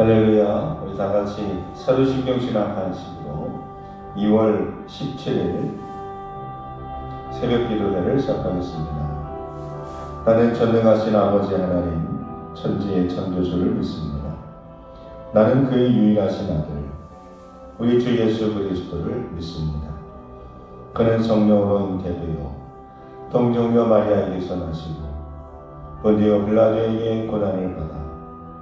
할렐루야. 우리 다 같이 사도신경 신학 한식으로 2월 17일 새벽 기도회를 시작하겠습니다. 나는 전능하신 아버지 하나님, 천지의 창조주를 믿습니다. 나는 그의 유일하신 아들, 우리 주 예수 그리스도를 믿습니다. 그는 성령으로 잉태되어 동정녀 마리아에게서 나시고 본디오 빌라도에게 고난을 받아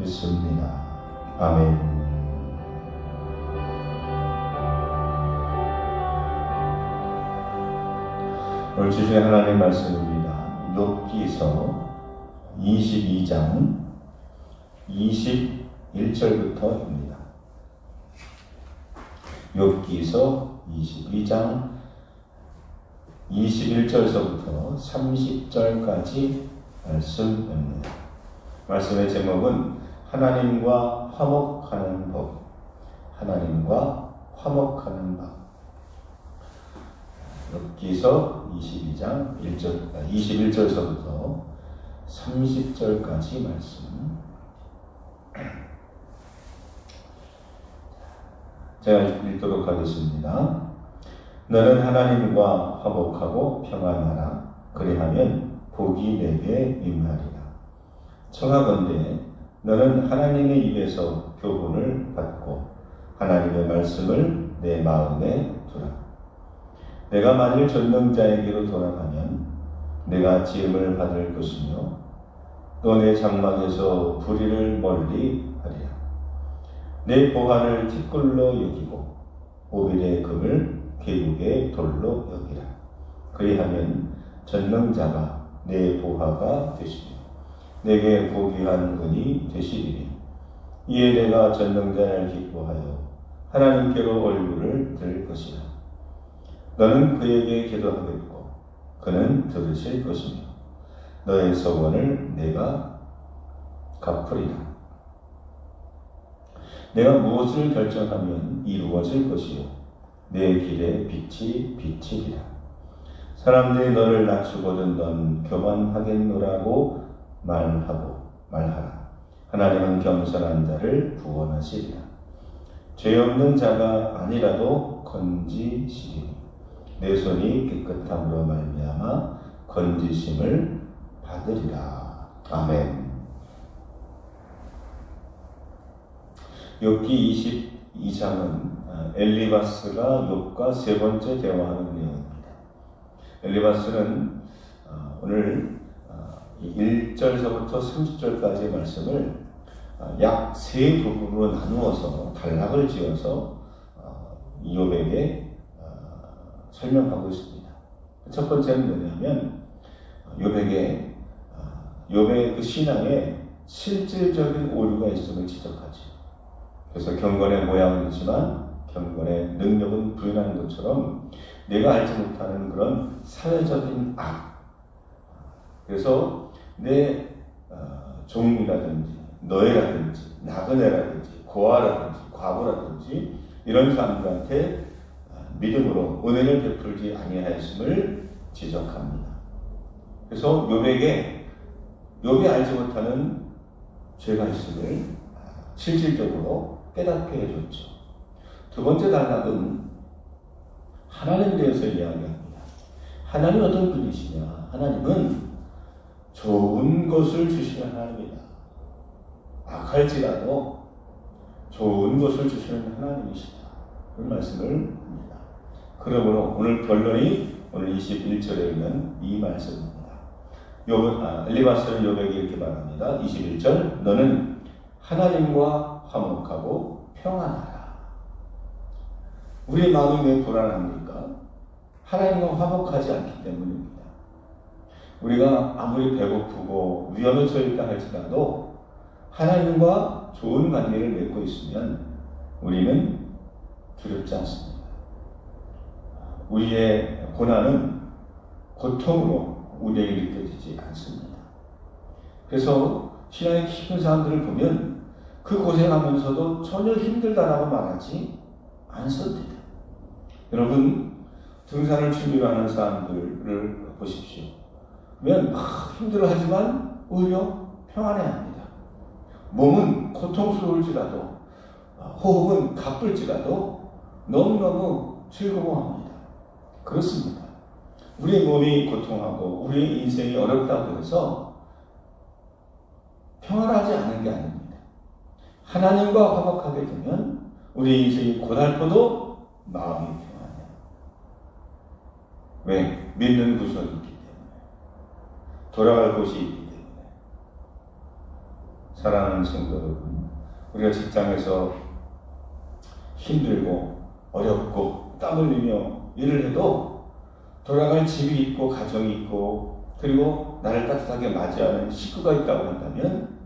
믿습니다. 아멘. 오늘 주신 하나님 말씀입니다. 욥기서 22장 21절부터입니다. 욥기서 22장 21절서부터 30절까지 말씀입니다. 말씀의 제목은 하나님과 화목하는 법. 하나님과 화목하는 법. 엽기서 22장 1절, 21절서부터 30절까지 말씀. 제가 읽도록 하겠습니다. 너는 하나님과 화목하고 평안하라. 그리하면 복이 내게 임하리라. 청하건대 너는 하나님의 입에서 교훈을 받고 하나님의 말씀을 내 마음에 두라. 내가 만일 전능자에게로 돌아가면 내가 지음을 받을 것이며 또 내 장막에서 불의를 멀리 하리라. 내 보관을 티끌로 여기고 오빌의 금을 계곡의 돌로 여기라. 그리하면 전능자가 내 보화가 되시리라. 내게 고귀한 분이 되시리니 이에 내가 전능자를 기뻐하여 하나님께로 얼굴을 들 것이라. 너는 그에게 기도하겠고 그는 들으실 것이며 너의 소원을 내가 갚으리라. 내가 무엇을 결정하면 이루어질 것이요? 내 길에 빛이 비치리라. 사람들이 너를 낮추거든 넌 교만하겠노라고 말하고 말하라. 하나님은 겸손한 자를 구원하시리라. 죄 없는 자가 아니라도 건지시리니 내 손이 깨끗함으로 말미암아 건지심을 받으리라. 아멘. 욥기 22장은 엘리바스가 욥과 세 번째 대화하는 내용입니다. 엘리바스는 오늘 1절서부터 30절까지의 말씀을 어, 약세 부분으로 나누어서 단락을 지어서 어, 이욥에게 어, 설명하고 있습니다. 첫 번째는 뭐냐면 욥에게 욥의 그 신앙에 실질적인 오류가 있음을 지적하죠. 그래서 경건의 모양이지만 경건의 능력은 부인하는 것처럼 내가 알지 못하는 그런 사회적인 악. 그래서 내 어, 종이라든지 너희라든지 나그네라든지 고아라든지 과부라든지 이런 사람들한테 어, 믿음으로 은혜를 베풀지 아니하였음을 지적합니다. 그래서 요백에 요배 알지 못하는 죄가 있음을 어, 실질적으로 깨닫게 해줬죠. 두 번째 단락은 하나님에 대해서 이야기합니다. 하나님 어떤 분이시냐? 하나님은 좋은 것을 주시는 하나님이다. 악할지라도 좋은 것을 주시는 하나님이시다. 그런 말씀을 합니다. 그러므로 오늘 결론이 오늘 21절에 있는 이 말씀입니다. 요, 아, 엘리바스는 요백이 이렇게 말합니다. 21절 너는 하나님과 화목하고 평안하라. 우리의 마음이 왜 불안합니까? 하나님과 화목하지 않기 때문입니다. 우리가 아무리 배고프고 위험에 처했다 할지라도 하나님과 좋은 관계를 맺고 있으면 우리는 두렵지 않습니다. 우리의 고난은 고통으로 우리에게 느껴지지 않습니다. 그래서 신앙의 깊은 사람들을 보면 그 고생하면서도 전혀 힘들다라고 말하지 않습니다. 여러분 등산을 준비로 하는 사람들을 보십시오. 면막 힘들어하지만 오히려 평안해합니다. 몸은 고통스러울지라도 호흡은 가쁠지라도 너무너무 즐거워합니다. 그렇습니다. 우리의 몸이 고통하고 우리의 인생이 어렵다고 해서 평안하지 않은 게 아닙니다. 하나님과 화목하게 되면 우리 인생이 고달퍼도 마음이 평안해요. 왜? 믿는 구석이. 돌아갈 곳이 있기 때문에. 사랑하는 성도 여러분, 우리가 직장에서 힘들고 어렵고 땀 흘리며 일을 해도 돌아갈 집이 있고 가정이 있고 그리고 나를 따뜻하게 맞이하는 식구가 있다고 한다면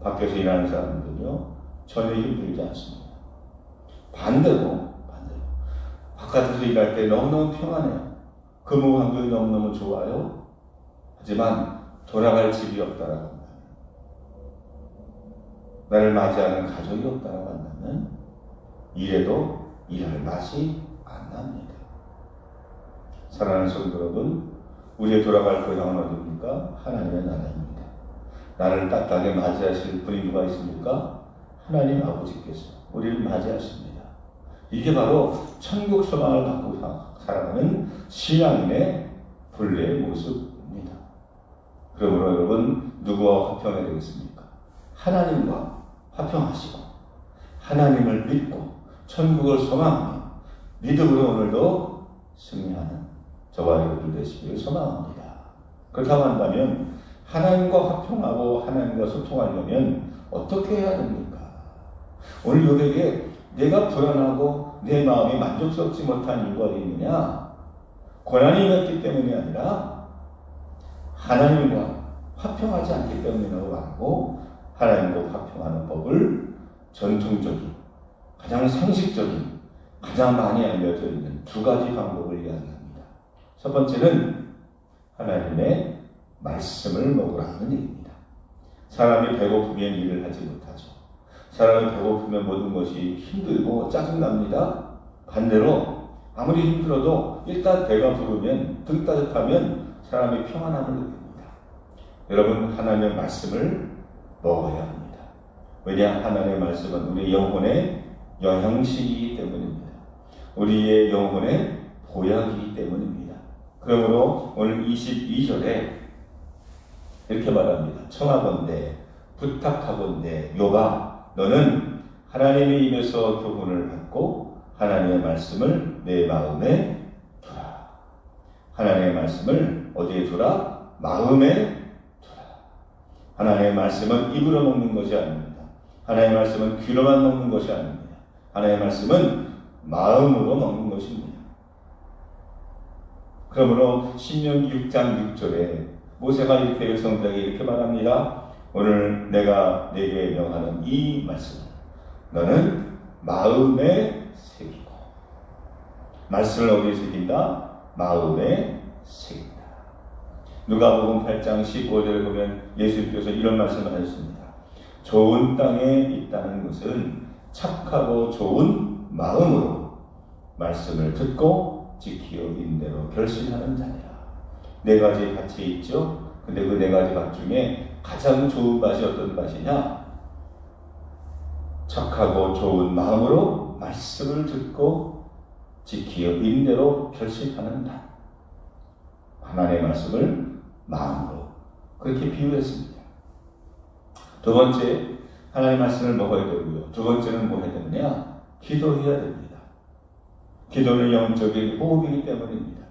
밖에서 일하는 사람들은요 전혀 힘들지 않습니다. 반대로 반대로 바깥에서 일할 때 너무너무 평안해요. 근무 환경이 너무너무 좋아요. 하지만 돌아갈 집이 없다라고 한다면 나를 맞이하는 가족이 없다라고 한다면 일해도 일할 맛이 안 납니다. 사랑하는 성도 여러분, 우리의 돌아갈 고향은 어디입니까? 하나님의 나라입니다. 나를 따뜻하게 맞이하실 분이 누가 있습니까? 하나님 아버지께서 우리를 맞이하십니다. 이게 바로 천국 소망을 갖고 살아가는 신앙인의 본래의 모습입니다. 그러므로 여러분 누구와 화평해야 되겠습니까? 하나님과 화평하시고 하나님을 믿고 천국을 소망하며 믿음으로 오늘도 승리하는 저와 여러분 되시기를 소망합니다. 그렇다고 한다면 하나님과 화평하고 하나님과 소통하려면 어떻게 해야 됩니까? 오늘 여기에 내가 불안하고 내 마음이 만족스럽지 못한 이유가 있느냐? 고난이 있기 때문이 아니라 하나님과 화평하지 않기 때문이라고 말하고 하나님과 화평하는 법을 전통적인 가장 상식적인 가장 많이 알려져 있는 두 가지 방법을 이야기합니다. 첫 번째는 하나님의 말씀을 먹으라는 얘기입니다. 사람이 배고프면 일을 하지 못하죠. 사람이 배고프면 모든 것이 힘들고 짜증납니다. 반대로 아무리 힘들어도 일단 배가 부르면 등 따뜻하면 사람이 평안함을 느낍니다. 여러분 하나님의 말씀을 먹어야 합니다. 왜냐 하나님의 말씀은 우리 영혼의 영양식이기 때문입니다. 우리의 영혼의 보약이기 때문입니다. 그러므로 오늘 22절에 이렇게 말합니다. 청하건대 부탁하건대 요바 너는 하나님의 입에서 교훈을 받고 하나님의 말씀을 내 마음에 두라. 하나님의 말씀을 어디에 두라? 마음에 두라. 하나님의 말씀은 입으로 먹는 것이 아닙니다. 하나님의 말씀은 귀로만 먹는 것이 아닙니다. 하나님의 말씀은 마음으로 먹는 것입니다. 그러므로 신명기 6장 6절에 모세가 이렇게 성들에게 이렇게 말합니다. 오늘 내가 내게 명하는 이 말씀 너는 마음에 새기고 말씀을 어디에 새긴다? 마음에 새긴다. 누가복음 8장 15절에 보면 예수님께서 이런 말씀을 하셨습니다. 좋은 땅에 있다는 것은 착하고 좋은 마음으로 말씀을 듣고 지키어 인대로 결심하는 자니라. 네 가지 밭이 있죠. 근데 그 네 가지 밭 중에 가장 좋은 밭이 어떤 밭이냐? 착하고 좋은 마음으로 말씀을 듣고 지키어 인대로 결심하는 밭. 하나님의 말씀을 마음으로 그렇게 비유했습니다. 두 번째, 하나님의 말씀을 먹어야 되고요. 두 번째는 뭐 해야 되느냐? 기도해야 됩니다. 기도는 영적인 호흡이기 때문입니다.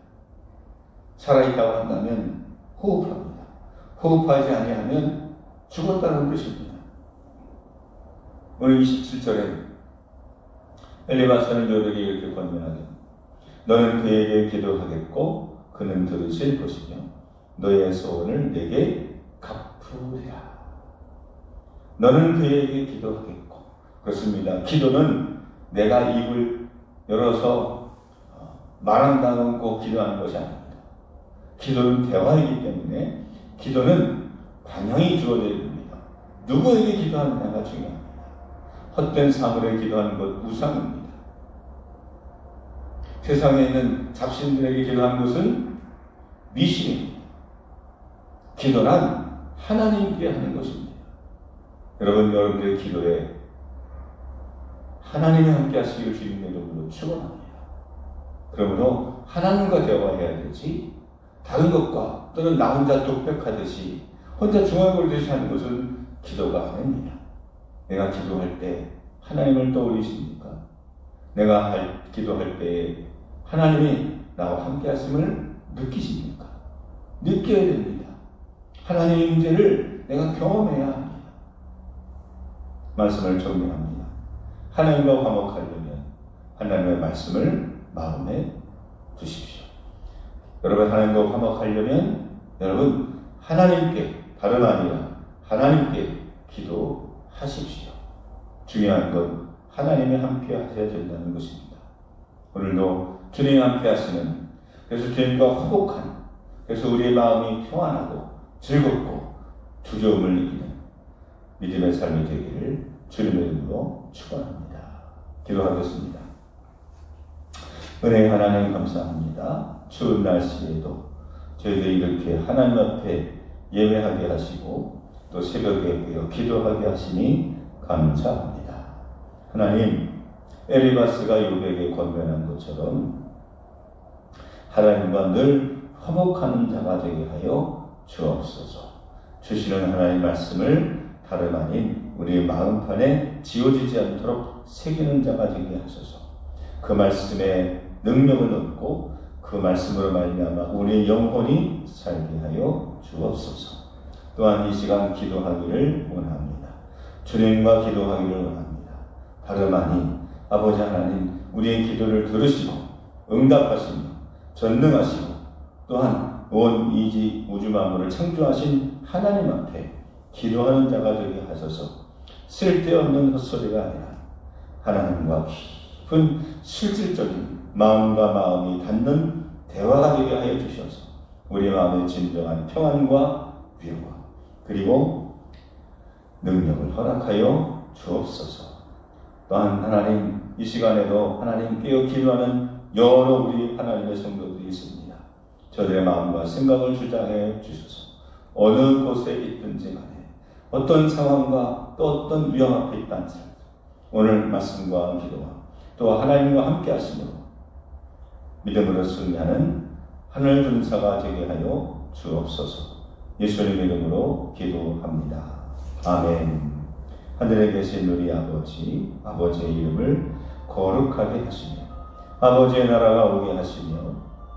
살아있다고 한다면 호흡합니다. 호흡하지 아니하면 죽었다는 뜻입니다. 오늘 27절에 엘리바스는 요들이 이렇게 권면하되 너는 그에게 기도하겠고 그는 들으실 것이며 너의 소원을 내게 갚으리라. 너는 그에게 기도하겠고 그렇습니다. 기도는 내가 입을 열어서 어, 말한다는 꼭 기도하는 것이 아닙니다. 기도는 대화이기 때문에 기도는 방향이 주어져야 됩니다. 누구에게 기도하느냐가 중요합니다. 헛된 사물에 기도하는 것 우상입니다. 세상에 있는 잡신들에게 기도하는 것은 미신입니다. 기도란 하나님께 하는 것입니다. 여러분, 여러분들의 기도에 하나님이 함께 하시길 주님의 이름으로 축원합니다. 그러므로 하나님과 대화해야 되지 다른 것과 또는 나 혼자 독백하듯이 혼자 중얼거리듯이 하는 것은 기도가 아닙니다. 내가 기도할 때 하나님을 떠올리십니까? 내가 할, 기도할 때 하나님이 나와 함께 하심을 느끼십니까? 느껴야 됩니다. 하나님의 문제를 내가 경험해야 합니다. 말씀을 정리합니다. 하나님과 화목하려면 하나님의 말씀을 마음에 두십시오. 여러분 하나님과 화목하려면 여러분 하나님께 다름 아니라 하나님께 기도하십시오. 중요한 건 하나님이 함께 하셔야 된다는 것입니다. 오늘도 주님이 함께 하시는 그래서 주님과 화목한 그래서 우리의 마음이 평안하고 즐겁고 두려움을 이기는 믿음의 삶이 되기를 주님의 이름으로 축원합니다. 기도하겠습니다. 은혜 하나님 감사합니다. 추운 날씨에도 저희들이 이렇게 하나님 앞에 예배하게 하시고 또 새벽에 모여 기도하게 하시니 감사합니다. 하나님, 에리바스가 요백에 권면한 것처럼 하나님과 늘 화목하는 자가 되게 하여 주옵소서. 주시는 하나님 말씀을 다름 아닌 우리의 마음판에 지워지지 않도록 새기는 자가 되게 하소서. 그 말씀에 능력을 얻고 그 말씀으로 말미암아 우리의 영혼이 살게 하여 주옵소서. 또한 이 시간 기도하기를 원합니다. 주님과 기도하기를 원합니다. 다름 아닌 아버지 하나님 우리의 기도를 들으시고 응답하시며 전능하시고 또한 온 이지 우주 만물을 창조하신 하나님 앞에 기도하는 자가 되게 하소서. 쓸데없는 헛소리가 아니라 하나님과 깊은 실질적인 마음과 마음이 닿는 대화가 되게 하여 주셔서 우리 마음의 진정한 평안과 위로와 그리고 능력을 허락하여 주옵소서. 또한 하나님 이 시간에도 하나님께요 기도하는 여러 우리 하나님의 성도들이 있습니다. 저들의 마음과 생각을 주장해 주셔서. 어느 곳에 있든지 간에 어떤 상황과 또 어떤 위험 앞에 삶 오늘 말씀과 기도와 또 하나님과 함께 하심으로 믿음으로 승리하는 하늘 준사가 되게 하여 주옵소서. 예수님 이름으로 기도합니다. 아멘. 하늘에 계신 우리 아버지 아버지의 이름을 거룩하게 하시며 아버지의 나라가 오게 하시며